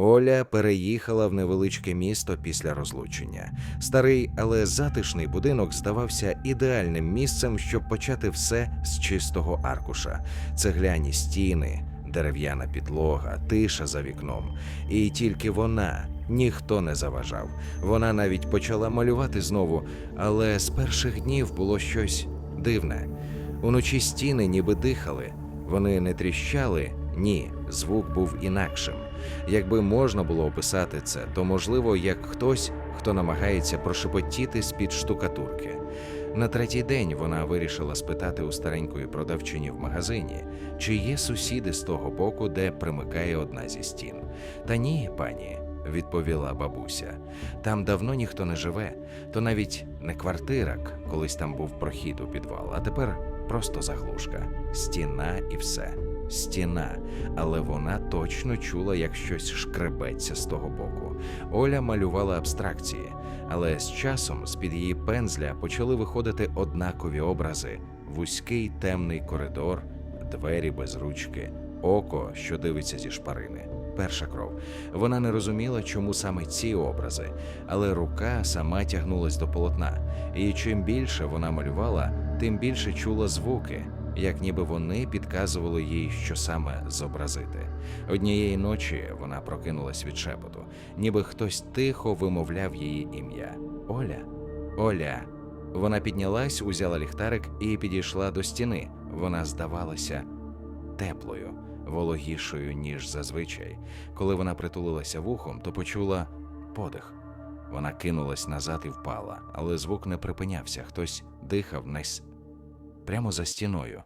Оля переїхала в невеличке місто після розлучення. Старий, але затишний будинок здавався ідеальним місцем, щоб почати все з чистого аркуша: цегляні стіни, дерев'яна підлога, тиша за вікном. І тільки вона ніхто не заважав. Вона навіть почала малювати знову, але з перших днів було щось дивне. Уночі стіни ніби дихали. Вони не тріщали, ні, звук був інакшим. Якби можна було описати це, то можливо, як хтось, хто намагається прошепотіти з-під штукатурки. На третій день вона вирішила спитати у старенької продавчині в магазині, чи є сусіди з того боку, де примикає одна зі стін. Та ні, пані, відповіла бабуся. Там давно ніхто не живе, то навіть не квартира, колись там був прохід у підвал, а тепер просто заглушка, стіна і все. Стіна, але вона точно чула, як щось шкребеться з того боку. Оля малювала абстракції, але з часом з-під її пензля почали виходити однакові образи: вузький темний коридор, двері без ручки, око, що дивиться зі шпарини. Перша кров. Вона не розуміла, чому саме ці образи, але рука сама тягнулась до полотна, і чим більше вона малювала, тим більше чула звуки, як ніби вони підказували їй, що саме зобразити. Однієї ночі вона прокинулась від шепоту, ніби хтось тихо вимовляв її ім'я. Оля, Оля. Вона піднялась, узяла ліхтарик і підійшла до стіни. Вона здавалася теплою, вологішою, ніж зазвичай. Коли вона притулилася вухом, то почула подих. Вона кинулась назад і впала, але звук не припинявся. Хтось дихав. Прямо за стіною.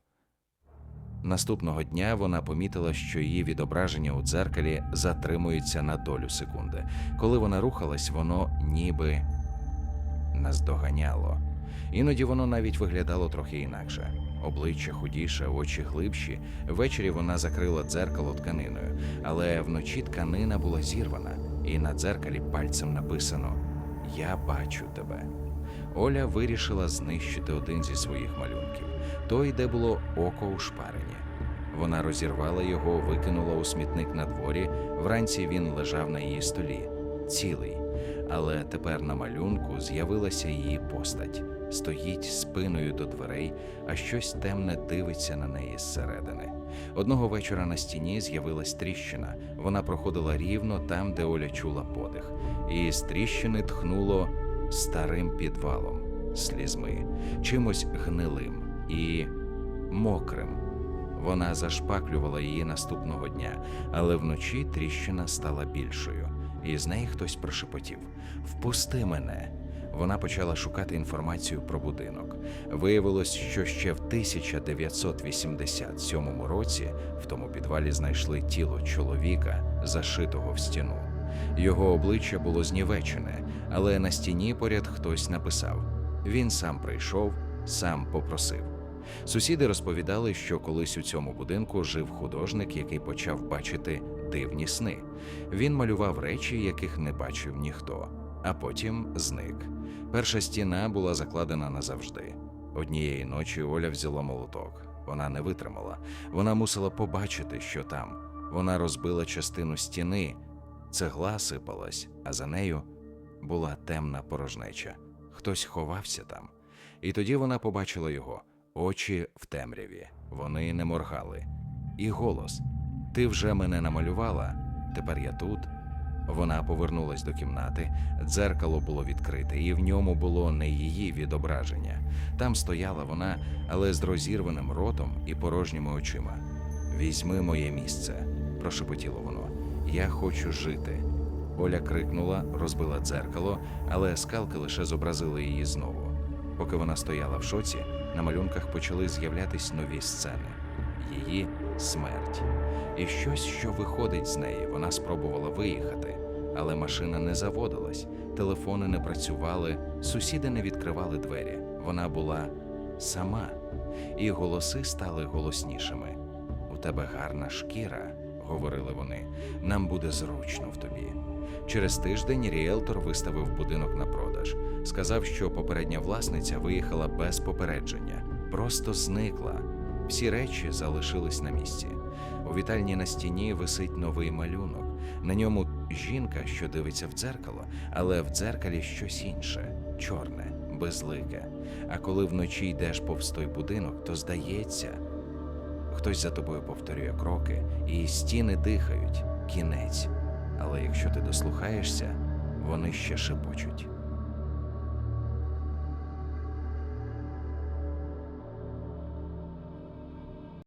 Наступного дня вона помітила, що її відображення у дзеркалі затримується на долю секунди. Коли вона рухалась, воно ніби наздоганяло. Іноді воно навіть виглядало трохи інакше. Обличчя худіше, очі глибші. Ввечері вона закрила дзеркало тканиною, але вночі тканина була зірвана, і на дзеркалі пальцем написано Я бачу тебе. Оля вирішила знищити один зі своїх малюнків той, де було око у шпарині. Вона розірвала його, викинула у смітник на дворі. Вранці він лежав на її столі, цілий. Але тепер на малюнку з'явилася її постать. Стоїть спиною до дверей, а щось темне дивиться на неї зсередини. Одного вечора на стіні з'явилась тріщина. Вона проходила рівно там, де Оля чула подих, і з тріщини тхнуло старим підвалом, слізьми, чимось гнилим і мокрим. Вона зашпаклювала її наступного дня, але вночі тріщина стала більшою, і з неї хтось прошепотів: Впусти мене. Вона почала шукати інформацію про будинок. Виявилось, що ще в 1987 році в тому підвалі знайшли тіло чоловіка, зашитого в стіну. Його обличчя було знівечене, але на стіні поряд хтось написав: він сам прийшов, сам попросив. Сусіди розповідали, що колись у цьому будинку жив художник, який почав бачити дивні сни. Він малював речі, яких не бачив ніхто, а потім зник. Перша стіна була закладена назавжди. Однієї ночі Оля взяла молоток. Вона не витримала. Вона мусила побачити, що там. Вона розбила частину стіни, цегла сипалась, а за нею була темна порожнеча. Хтось ховався там. І тоді вона побачила його очі в темряві. Вони не моргали. І голос: Ти вже мене намалювала? Тепер я тут. Вона повернулась до кімнати, дзеркало було відкрите, і в ньому було не її відображення. Там стояла вона, але з розірваним ротом і порожніми очима. Візьми моє місце, прошепотіло воно. Я хочу жити. Оля крикнула, розбила дзеркало, але скалки лише зобразили її знову. Поки вона стояла в шоці, на малюнках почали з'являтись нові сцени її смерть. І щось, що виходить з неї, вона спробувала виїхати, але машина не заводилась, телефони не працювали, сусіди не відкривали двері. Вона була сама, і голоси стали голоснішими. У тебе гарна шкіра, говорили вони. Нам буде зручно в тобі. Через тиждень ріелтор виставив будинок на продаж. Сказав, що попередня власниця виїхала без попередження, просто зникла. Всі речі залишились на місці. У вітальні на стіні висить новий малюнок. На ньому жінка, що дивиться в дзеркало, але в дзеркалі щось інше, чорне, безлике. А коли вночі йдеш повз той будинок, то здається, хтось за тобою повторює кроки, і стіни дихають, кінець. Але якщо ти дослухаєшся, вони ще шепочуть.